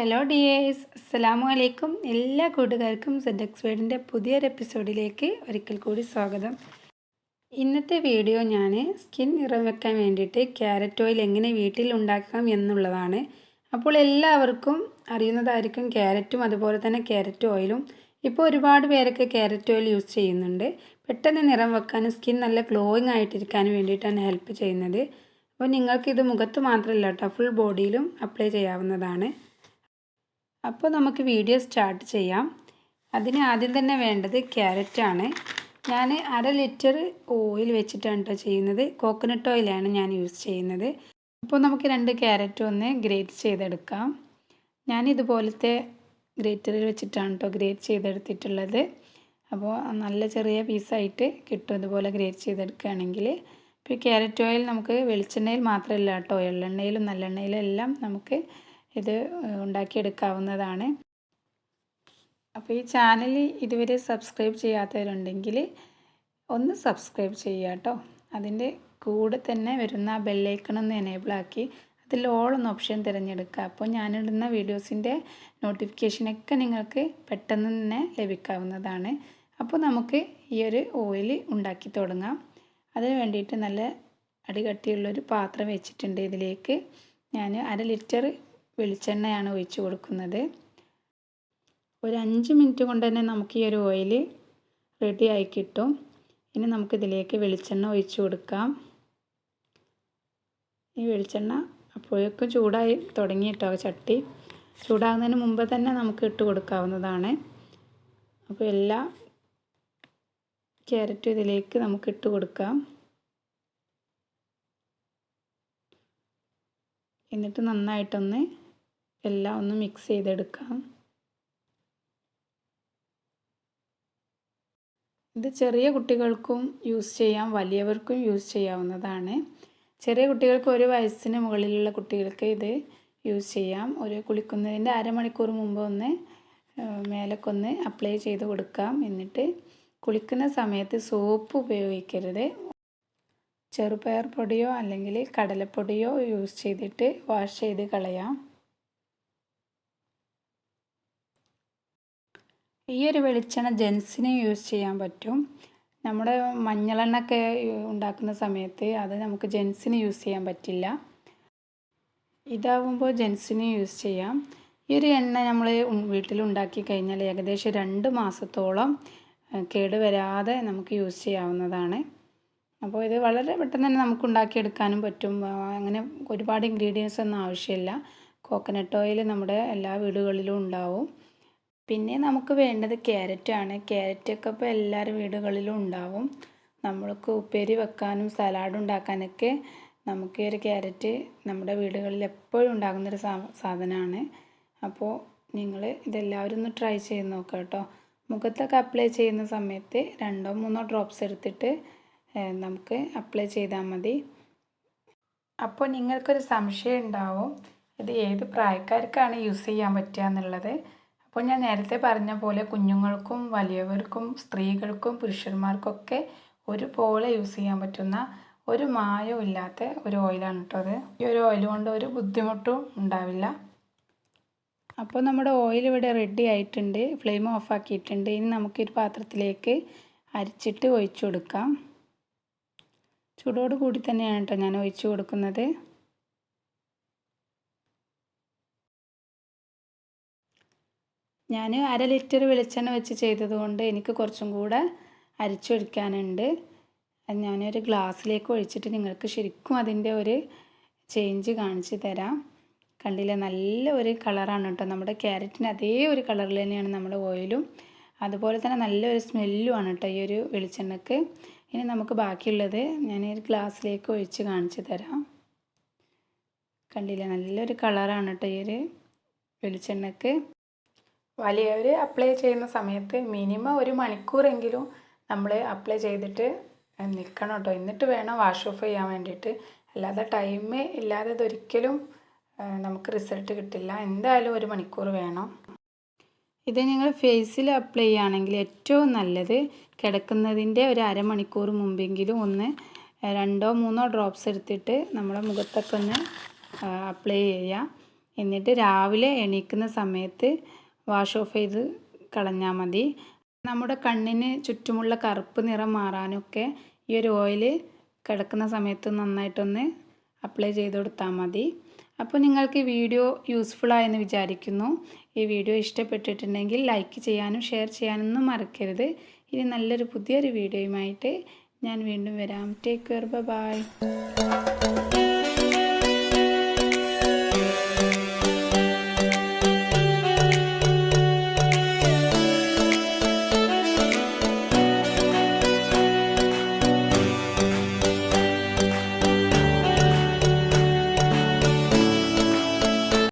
Hello dears അസ്സലാമു അലൈക്കും എല്ലാ കൂട്ടുകാർക്കും സെഡ് എക്സ്പേർഡിന്റെ പുതിയൊരു എപ്പിസോഡിലേക്ക് ഒരിക്കൽ കൂടി സ്വാഗതം. ഇന്നത്തെ വീഡിയോ ഞാൻ സ്കിൻ നിറം വെക്കാൻ വേണ്ടിയിട്ട് ക്യാരറ്റ് ഓയിൽ എങ്ങനെ വീട്ടിൽ ഉണ്ടാക്കാം എന്നുള്ളതാണ്. അപ്പോൾ എല്ലാവർക്കും അറിയുന്നതായിരിക്കും ക്യാരറ്റും അതുപോലെ തന്നെ ക്യാരറ്റ് ഓയിലും ഇപ്പോൾ ഒരുപാട് പേരൊക്കെ ക്യാരറ്റ് ഓയിൽ യൂസ് ചെയ്യുന്നുണ്ട്. പെട്ടെന്ന് നിറം വെക്കാനും സ്കിൻ നല്ല ഗ്ലോയിങ് ആയിട്ടിരിക്കാനും വേണ്ടിയിട്ടാണ് ഹെൽപ്പ് ചെയ്യുന്നത്. അപ്പോൾ നിങ്ങൾക്കിത് മുഖത്ത് മാത്രമല്ല കേട്ടോ ഫുൾ ബോഡിയിലും അപ്ലൈ ചെയ്യാവുന്നതാണ്. അപ്പോൾ നമുക്ക് വീഡിയോ സ്റ്റാർട്ട് ചെയ്യാം. അതിന് ആദ്യം തന്നെ വേണ്ടത് ക്യാരറ്റാണ് ഞാൻ അര ലിറ്റർ ഓയിൽ വെച്ചിട്ടാണ് കേട്ടോ ചെയ്യുന്നത്. കോക്കനട്ട് ഓയിലാണ് ഞാൻ യൂസ് ചെയ്യുന്നത്. അപ്പോൾ നമുക്ക് രണ്ട് ക്യാരറ്റ് ഒന്ന് ഗ്രേറ്റ് ചെയ്തെടുക്കാം. ഞാൻ ഇതുപോലത്തെ ഗ്രേറ്ററിൽ വെച്ചിട്ടാണ് കേട്ടോ ഗ്രേറ്റ് ചെയ്തെടുത്തിട്ടുള്ളത്. അപ്പോൾ നല്ല ചെറിയ പീസായിട്ട് കിട്ടും ഇതുപോലെ ഗ്രേറ്റ് ചെയ്തെടുക്കുകയാണെങ്കിൽ ഇപ്പോൾ ക്യാരറ്റ് ഓയിൽ നമുക്ക് വെളിച്ചെണ്ണയിൽ മാത്രമല്ല കേട്ടോ എള്ളെണ്ണയിലും നല്ലെണ്ണയിലും എല്ലാം നമുക്ക് ഇത് ഉണ്ടാക്കിയെടുക്കാവുന്നതാണ്. അപ്പോൾ ഈ ചാനൽ ഇതുവരെ സബ്സ്ക്രൈബ് ചെയ്യാത്തവരുണ്ടെങ്കിൽ ഒന്ന് സബ്സ്ക്രൈബ് ചെയ്യുക കേട്ടോ അതിന്റെ കൂടെ തന്നെ വരുന്ന ബെല്ലൈക്കണമെന്ന് എനേബിൾ ആക്കി അതിൽ ഓൾ എന്ന ഓപ്ഷൻ തിരഞ്ഞെടുക്കുക. അപ്പോൾ ഞാനിടുന്ന വീഡിയോസിന്റെ നോട്ടിഫിക്കേഷനൊക്കെ നിങ്ങൾക്ക് പെട്ടെന്ന് തന്നെ ലഭിക്കാവുന്നതാണ്. അപ്പോൾ നമുക്ക് ഈ ഒരു ഓയിൽ ഉണ്ടാക്കി തുടങ്ങാം. അതിന് വേണ്ടിയിട്ട് നല്ല അടികട്ടിയുള്ളൊരു പാത്രം വെച്ചിട്ടുണ്ട് ഇതിലേക്ക്. ഞാൻ അര ലിറ്റർ വെളിച്ചെണ്ണയാണ് ഒഴിച്ച് കൊടുക്കുന്നത്. ഒരു അഞ്ച് മിനിറ്റ് കൊണ്ട് തന്നെ നമുക്ക് ഈ ഒരു ഓയിൽ റെഡി ആയി കിട്ടും. ഇനി നമുക്കിതിലേക്ക് വെളിച്ചെണ്ണ ഒഴിച്ചു കൊടുക്കാം. ഈ വെളിച്ചെണ്ണ അപ്പോഴേക്കും ചൂടായി തുടങ്ങിയിട്ടോ ചട്ടി. ചൂടാകുന്നതിന് മുമ്പ് തന്നെ നമുക്ക് ഇട്ട് കൊടുക്കാവുന്നതാണ്. അപ്പോൾ എല്ലാ ക്യാരറ്റും ഇതിലേക്ക് നമുക്ക് ഇട്ട് കൊടുക്കാം. എന്നിട്ട് നന്നായിട്ടൊന്ന് എല്ലാം ഒന്ന് മിക്സ് ചെയ്തെടുക്കാം. ഇത് ചെറിയ കുട്ടികൾക്കും യൂസ് ചെയ്യാം വലിയവർക്കും യൂസ് ചെയ്യാവുന്നതാണ്. ചെറിയ കുട്ടികൾക്ക് ഒരു വയസ്സിന് മുകളിലുള്ള കുട്ടികൾക്ക് ഇത് യൂസ് ചെയ്യാം. ഒരു കുളിക്കുന്നതിന്റെ അരമണിക്കൂർ മുമ്പ് ഒന്ന് മേലക്കൊന്ന് അപ്ലൈ ചെയ്ത് കൊടുക്കാം. എന്നിട്ട് കുളിക്കുന്ന സമയത്ത് സോപ്പ് ഉപയോഗിക്കരുത്. ചെറുപയർ പൊടിയോ അല്ലെങ്കിൽ കടലപ്പൊടിയോ യൂസ് ചെയ്തിട്ട് വാഷ് ചെയ്ത് കളയാം. ഈ ഒരു വെളിച്ചെണ്ണ ജെൻസിന് യൂസ് ചെയ്യാൻ പറ്റും. നമ്മുടെ മഞ്ഞളെണ്ണൊക്കെ ഉണ്ടാക്കുന്ന സമയത്ത് അത് നമുക്ക് ജെൻസിന് യൂസ് ചെയ്യാൻ പറ്റില്ല. ഇതാവുമ്പോൾ ജെൻസിന് യൂസ് ചെയ്യാം. ഈ ഒരു എണ്ണ നമ്മൾ വീട്ടിൽ ഉണ്ടാക്കി കഴിഞ്ഞാൽ ഏകദേശം രണ്ട് മാസത്തോളം കേടുവരാതെ നമുക്ക് യൂസ് ചെയ്യാവുന്നതാണ്. അപ്പോൾ ഇത് വളരെ പെട്ടെന്ന് തന്നെ നമുക്ക് ഉണ്ടാക്കിയെടുക്കാനും പറ്റും. അങ്ങനെ ഒരുപാട് ഇൻഗ്രീഡിയൻസ് ഒന്നും ആവശ്യമില്ല. കോക്കനട്ട് ഓയിൽ നമ്മുടെ എല്ലാ വീടുകളിലും ഉണ്ടാവും. പിന്നെ നമുക്ക് വേണ്ടത് ക്യാരറ്റാണ് ക്യാരറ്റൊക്കെ ഇപ്പോൾ എല്ലാവരുടെ വീടുകളിലും ഉണ്ടാവും. നമ്മൾക്ക് ഉപ്പേരി വെക്കാനും സലാഡ് ഉണ്ടാക്കാനൊക്കെ നമുക്ക് ഒരു ക്യാരറ്റ് നമ്മുടെ വീടുകളിൽ എപ്പോഴും ഉണ്ടാകുന്നൊരു സാ സാധനമാണ് അപ്പോൾ നിങ്ങൾ ഇതെല്ലാവരും ഒന്ന് ട്രൈ ചെയ്ത് നോക്കുക കേട്ടോ. മുഖത്തൊക്കെ അപ്ലൈ ചെയ്യുന്ന സമയത്ത് രണ്ടോ മൂന്നോ ഡ്രോപ്സ് എടുത്തിട്ട് നമുക്ക് അപ്ലൈ ചെയ്താൽ മതി. അപ്പോൾ നിങ്ങൾക്കൊരു സംശയം ഉണ്ടാവും. ഇത് ഏത് പ്രായക്കാർക്കാണ് യൂസ് ചെയ്യാൻ പറ്റുക എന്നുള്ളത്. അപ്പോൾ ഞാൻ നേരത്തെ പറഞ്ഞ പോലെ കുഞ്ഞുങ്ങൾക്കും വലിയവർക്കും സ്ത്രീകൾക്കും പുരുഷന്മാർക്കൊക്കെ ഒരുപോലെ യൂസ് ചെയ്യാൻ പറ്റുന്ന ഒരു മായവും ഇല്ലാത്ത ഒരു ഓയിലാണ് കേട്ടോ അത്. ഈ ഒരു ഓയിൽ കൊണ്ട് ഒരു ബുദ്ധിമുട്ടും ഉണ്ടാവില്ല. അപ്പോൾ നമ്മുടെ ഓയിൽ ഇവിടെ റെഡി ആയിട്ടുണ്ട് ഫ്ലെയിം ഓഫ് ആക്കിയിട്ടുണ്ട്. ഇനി നമുക്കൊരു പാത്രത്തിലേക്ക് അരിച്ചിട്ട് ഒഴിച്ചു കൊടുക്കാം. ചൂടോട് കൂടി തന്നെയാണ് കേട്ടോ ഞാൻ ഒഴിച്ചു കൊടുക്കുന്നത്. ഞാൻ അര ലിറ്റർ വെളിച്ചെണ്ണ വെച്ച് ചെയ്തതുകൊണ്ട് എനിക്ക് കുറച്ചും കൂടെ അരിച്ചൊഴിക്കാനുണ്ട്. ഞാനൊരു ഗ്ലാസ്സിലേക്ക് ഒഴിച്ചിട്ട് നിങ്ങൾക്ക് ശരിക്കും അതിന്റെ ഒരു ചേഞ്ച് കാണിച്ചു തരാം. കണ്ടില്ലേ? നല്ല ഒരു കളറാണ് കേട്ടോ. നമ്മുടെ ക്യാരറ്റിന് അതേ ഒരു കളറിൽ തന്നെയാണ് നമ്മുടെ ഓയിലും. അതുപോലെ തന്നെ നല്ലൊരു സ്മെല്ലുമാണ് കേട്ടോ ഈ ഒരു വെളിച്ചെണ്ണക്ക്. ഇനി നമുക്ക് ബാക്കിയുള്ളത് ഞാൻ ഒരു ഗ്ലാസ്സിലേക്ക് ഒഴിച്ച് കാണിച്ചു തരാം. കണ്ടില്ലേ? നല്ലൊരു കളറാണ് കേട്ടോ ഈ ഒരു വെളിച്ചെണ്ണക്ക്. വലിയവർ അപ്ലൈ ചെയ്യുന്ന സമയത്ത് മിനിമം ഒരു മണിക്കൂറെങ്കിലും നമ്മൾ അപ്ലൈ ചെയ്തിട്ട് നിൽക്കണം കേട്ടോ എന്നിട്ട് വേണം വാഷ് ഓഫ് ചെയ്യാൻ വേണ്ടിയിട്ട്. അല്ലാതെ ടൈം ഇല്ലാതെ ഇതൊരിക്കലും നമുക്ക് റിസൾട്ട് കിട്ടില്ല. എന്തായാലും ഒരു മണിക്കൂർ വേണം. ഇത് നിങ്ങൾ ഫേസിൽ അപ്ലൈ ചെയ്യുകയാണെങ്കിൽ ഏറ്റവും നല്ലത് കിടക്കുന്നതിന്റെ ഒരു അരമണിക്കൂർ മുമ്പെങ്കിലും ഒന്ന് രണ്ടോ മൂന്നോ ഡ്രോപ്സ് എടുത്തിട്ട് നമ്മുടെ മുഖത്തൊക്കെ ഒന്ന് അപ്ലൈ ചെയ്യുക. എന്നിട്ട് രാവിലെ എണീക്കുന്ന സമയത്ത് വാഷ് ഓഫ് ചെയ്ത് കളഞ്ഞാൽ മതി. നമ്മുടെ കണ്ണിന് ചുറ്റുമുള്ള കറുപ്പ് നിറം മാറാനൊക്കെ ഈ ഒരു ഓയിൽ കിടക്കുന്ന സമയത്ത് നന്നായിട്ടൊന്ന് അപ്ലൈ ചെയ്ത് കൊടുത്താൽ മതി. അപ്പോൾ നിങ്ങൾക്ക് ഈ വീഡിയോ യൂസ്ഫുൾ ആയെന്ന് വിചാരിക്കുന്നു. ഈ വീഡിയോ ഇഷ്ടപ്പെട്ടിട്ടുണ്ടെങ്കിൽ ലൈക്ക് ചെയ്യാനും ഷെയർ ചെയ്യാനൊന്നും മറക്കരുത്. ഇനി നല്ലൊരു പുതിയൊരു വീഡിയോയുമായിട്ട് ഞാൻ വീണ്ടും വരാം. Take care bye